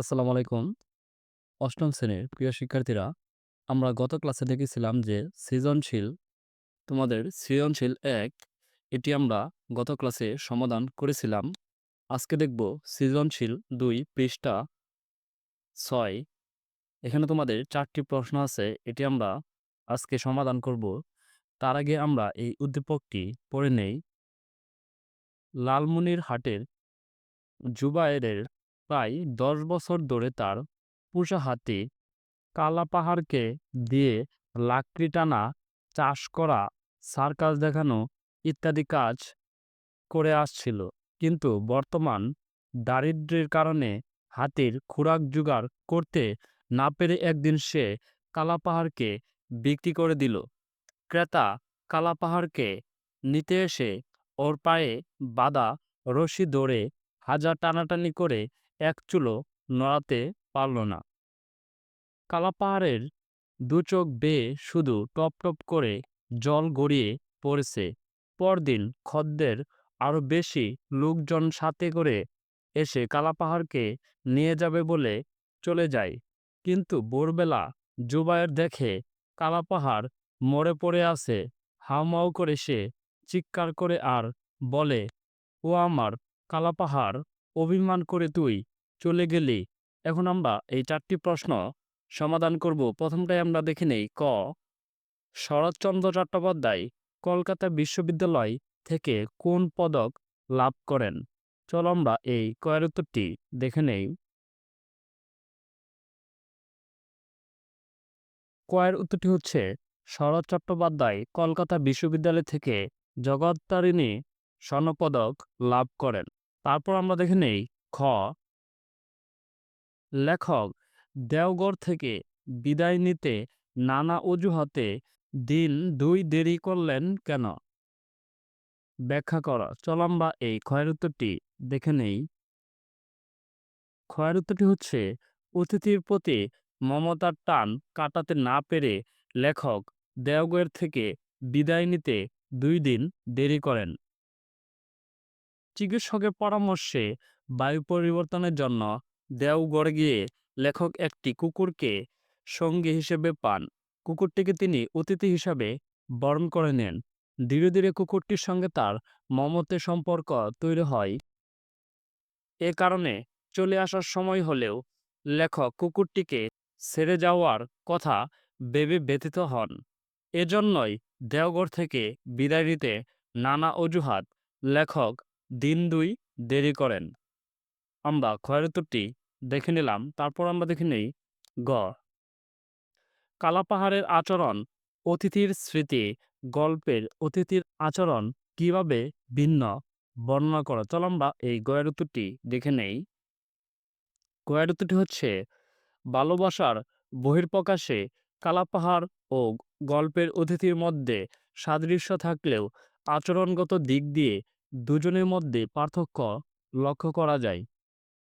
আসসালামু আলাইকুম। অষ্টম শ্রেণির প্রিয় শিক্ষার্থীরা, আমরা গত ক্লাসে দেখেছিলাম যে সৃজনশীল তোমাদের সৃজনশীল এক এটি আমরা গত ক্লাসে সমাধান করেছিলাম। আজকে দেখব সৃজনশীল দুই পৃষ্ঠা ছয় এখানে তোমাদের চারটি প্রশ্ন আছে। এটি আমরা আজকে সমাধান করব। তার আগে আমরা এই উদ্দীপকটি পড়ে নেই। লালমনিরহাটের জুবায়েরের প্রায় ১০ বছর ধরে তার পোষা হাতি কালাপাহাড়কে দিয়ে লাকড়ি টানা, চাষ করা, সার্কাস দেখানো ইত্যাদি কাজ করে আসছিল। কিন্তু বর্তমান দারিদ্র্যের কারণে হাতির খোরাক জোগাড় করতে না পেরে একদিন সে কালাপাহাড়কে বিক্রি করে দিল। ক্রেতা কালাপাহাড়কে নিতে এসে ওর পায়ে বাঁধা রশি ধরে হাজার টানাটানি করে এক চুলো নড়াতে পারল না। কালাপাহাড়ের দুচোখ বেয়ে শুধু টপ টপ করে জল গড়িয়ে পড়েছে। পরদিন খদ্দের আরও বেশি লোকজন সাথে করে এসে কালাপাহাড়কে নিয়ে যাবে বলে চলে যায়। কিন্তু ভোরবেলা জুবায়ের দেখে কালাপাহাড় মরে পড়ে আছে। হাউমাউ করে সে চিৎকার করে আর বলে, ও আমার কালাপাহাড় অভিমান করে তুই চলে গেলি। এখন আমরা এই চারটি প্রশ্ন সমাধান করব। প্রথমটাই আমরা দেখে নেই, ক শরৎচন্দ্র চট্টোপাধ্যায় কলকাতা বিশ্ববিদ্যালয় থেকে কোন পদক লাভ করেন? চলো আমরা এই কয়ের উত্তরটি দেখে নেই। কয়ের উত্তরটি হচ্ছে, শরৎ চট্টোপাধ্যায় কলকাতা বিশ্ববিদ্যালয় থেকে জগত্তারিণী স্বর্ণপদক লাভ করেন। তারপর আমরা দেখে নেই, খ লেখক দেওঘর থেকে বিদায় নিতে নানা অজুহাতে দিন দুই দেরি করলেন কেন? ব্যাখ্যা করা চলো আমরা এই ক্ষয়ের উত্তরটি দেখে নেই। ক্ষয়ের উত্তরটি হচ্ছে, অতিথির প্রতি মমতার টান কাটাতে না পেরে লেখক দেওঘর থেকে বিদায় নিতে দুই দিন দেরি করেন। চিকিৎসকের পরামর্শে বায়ু পরিবর্তনের জন্য দেওঘরে গিয়ে লেখক একটি কুকুরকে সঙ্গী হিসেবে পান। কুকুরটিকে তিনি অতিথি হিসাবে বরণ করে নেন। ধীরে ধীরে কুকুরটির সঙ্গে তার মমতের সম্পর্ক তৈরি হয়। এ কারণে চলে আসার সময় হলেও লেখক কুকুরটিকে ছেড়ে যাওয়ার কথা ভেবে ব্যথিত হন। এজন্যই দেওঘর থেকে বিদায় নিতে নানা অজুহাত লেখক দিন দুই দেরি করেন। আমরা ক্ষয়ের উত্তরটি দেখে নিলাম। তারপর আমরা দেখে নেই গ। কালাপাহাড়ের আচরণ, অতিথির স্মৃতি, গল্পের অতিথির আচরণ কীভাবে ভিন্ন বর্ণনা করা? চলো আমরা এই গয়ের উত্তরটি দেখে নেই। গয়ের উত্তরটি হচ্ছে, ভালোবাসার বহির্প্রকাশে কালাপাহাড় ও গল্পের অতিথির মধ্যে সাদৃশ্য থাকলেও আচরণগত দিক দিয়ে দুজনের মধ্যে পার্থক্য লক্ষ্য করা যায়।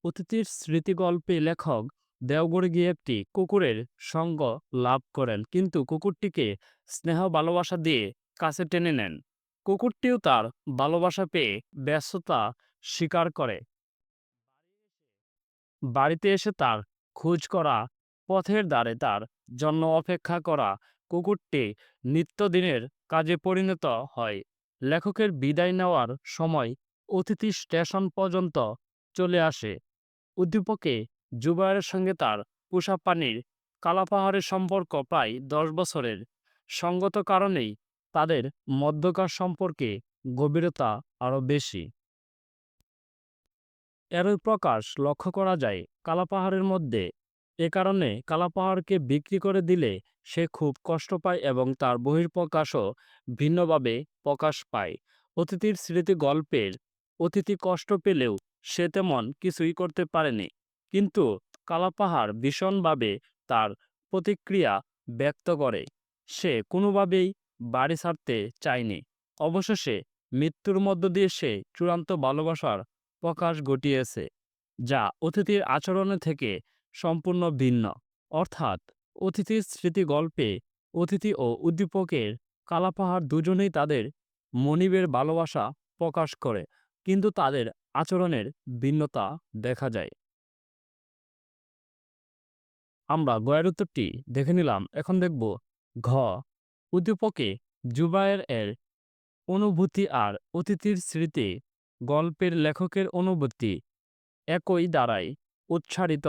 অতিথির স্মৃতিগল্পে লেখক দেওঘরে গিয়ে একটি কুকুরের সঙ্গ লাভ করেন। কিন্তু কুকুরটিকে স্নেহ ভালোবাসা দিয়ে কাছে টেনে নেন। কুকুরটিও তার ভালোবাসা পেয়ে ব্যস্ততা স্বীকার করে। বাড়িতে এসে তার খোঁজ করা পথের দ্বারে তার জন্য অপেক্ষা করা কুকুরটি নিত্যদিনের কাজে পরিণত হয়। লেখকের বিদায় নেওয়ার সময় অতিথি স্টেশন পর্যন্ত চলে আসে। উদ্দীপকে জুবায়ের সঙ্গে তার পোষা পানির কালাপাহাড়ের সম্পর্ক প্রায় দশ বছরের। সঙ্গত কারণেই তাদের মধ্যকার সম্পর্কে গভীরতা আরও বেশি। এরই প্রকাশ লক্ষ্য করা যায়, কালাপাহাড়ের মধ্যে এ কারণে কালাপাহাড়কে বিক্রি করে দিলে সে খুব কষ্ট পায় এবং তার বহির্প্রকাশও ভিন্নভাবে প্রকাশ পায়। অতিথির স্মৃতি গল্পের অতিথি কষ্ট পেলেও সে তেমন কিছুই করতে পারেনি। কিন্তু কালাপাহাড় ভীষণভাবে তার প্রতিক্রিয়া ব্যক্ত করে। সে কোনোভাবেই বাড়ি ছাড়তে চায়নি। অবশেষে মৃত্যুর মধ্য দিয়ে সে চূড়ান্ত ভালোবাসার প্রকাশ ঘটিয়েছে, যা অতিথির আচরণে থেকে সম্পূর্ণ ভিন্ন। অর্থাৎ অতিথির স্মৃতি গল্পে অতিথি ও উদ্দীপকের কালাপাহাড় দুজনেই তাদের মনিবের ভালোবাসা প্রকাশ করে, কিন্তু তাদের আচরণের ভিন্নতা দেখা যায়। আমরা গয়ের উত্তরটি দেখে নিলাম। এখন দেখব ঘ, উদ্দীপকে জুবায়ের এর অনুভূতি আর অতিথির স্মৃতি গল্পের লেখকের অনুভূতি একই দ্বারাই উচ্চারিত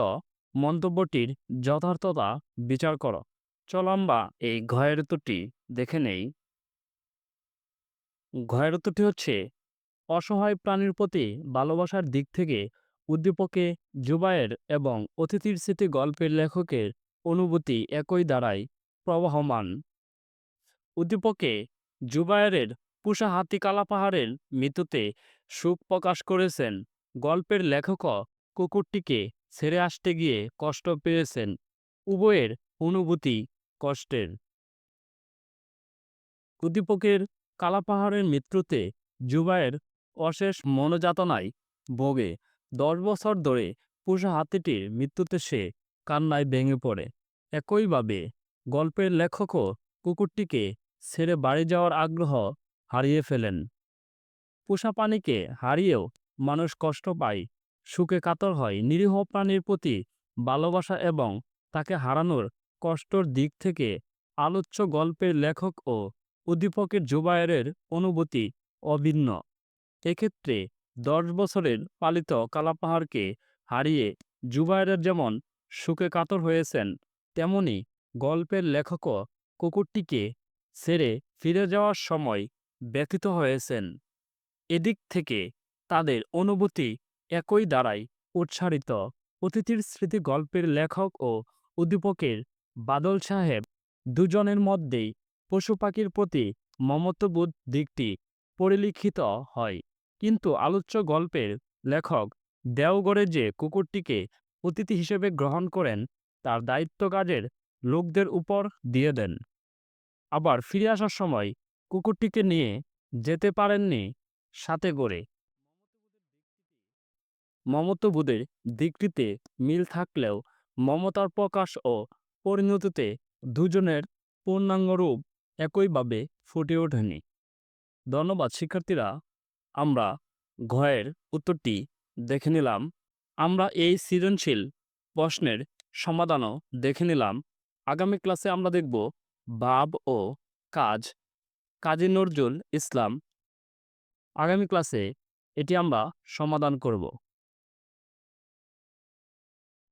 মন্তব্যটির যথার্থতা বিচার কর। চলো আমরা এই ঘয়ের উত্তরটি দেখে নেই। ঘয়ের উত্তরটি হচ্ছে অসহায় প্রাণীর প্রতি ভালোবাসার দিক থেকে উদ্দীপকে, জুবায়ের এবং অতিথির স্মৃতি গল্পের লেখকের অনুভূতি একই দ্বারাই প্রবাহমান। উদ্দীপকে, জুবায়েরের পুষা হাতি কালাপাহাড়ের মৃত্যুতে সুখ প্রকাশ করেছেন। গল্পের লেখকও কুকুরটিকে ছেড়ে আসতে গিয়ে কষ্ট পেয়েছেন। উভয়ের অনুভূতি কষ্টের। উদ্দীপকের কালাপাহাড়ের মৃত্যুতে জুবায়ের অশেষ মনোযাতনায় ভোগে। দশ বছর ধরে পুষা হাতিটির মৃত্যুতে সে কান্নায় ভেঙে পড়ে। একইভাবে গল্পের লেখকও কুকুরটিকে ছেড়ে বাড়ি যাওয়ার আগ্রহ হারিয়ে ফেলেন। পোষা প্রাণীকে হারিয়েও মানুষ কষ্ট পায়, সুখে কাতর হয়। নিরীহ প্রাণীর প্রতি ভালোবাসা এবং তাকে হারানোর কষ্টর দিক থেকে আলোচ্য গল্পের লেখক ও উদ্দীপকের জুবায়েরের অনুভূতি অভিন্ন। এক্ষেত্রে দশ বছরের পালিত কালাপাহাড়কে হারিয়ে জুবায়েরের যেমন সুখে কাতর হয়েছেন, তেমনি গল্পের লেখকও কুকুরটিকে ছেড়ে ফিরে যাওয়ার সময় ব্যথিত হয়েছেন। এদিক থেকে তাদের অনুভূতি একই দ্বারাই উচ্চারিত। অতিথির স্মৃতি গল্পের লেখক ও উদ্দীপকের বাদল সাহেব দুজনের মধ্যেই পশু পাখির প্রতি মমত্ববোধ দিকটি পরিলিখিত হয়। কিন্তু আলোচ্য গল্পের লেখক দেওগড়ে যে কুকুরটিকে অতিথি হিসেবে গ্রহণ করেন, তার দায়িত্ব কাজের লোকদের উপর দিয়ে দেন। আবার ফিরে আসার সময় কুকুরটিকে নিয়ে যেতে পারেননি সাথে করে। মমত্ববোধের দিকটিতে মিল থাকলেও মমতার প্রকাশ ও পরিণতিতে দুজনের পূর্ণাঙ্গ রূপ একইভাবে ফুটে ওঠেনি। ধন্যবাদ, শিক্ষার্থীরা। আমরা ঘয়ের উত্তরটি দেখে নিলাম। আমরা এই সৃজনশীল প্রশ্নের সমাধানও দেখে নিলাম। আগামী ক্লাসে আমরা দেখব বাব ও কাজ। কাজী নজরুল ইসলাম, আগামী ক্লাসে এটি আমরা সমাধান করব।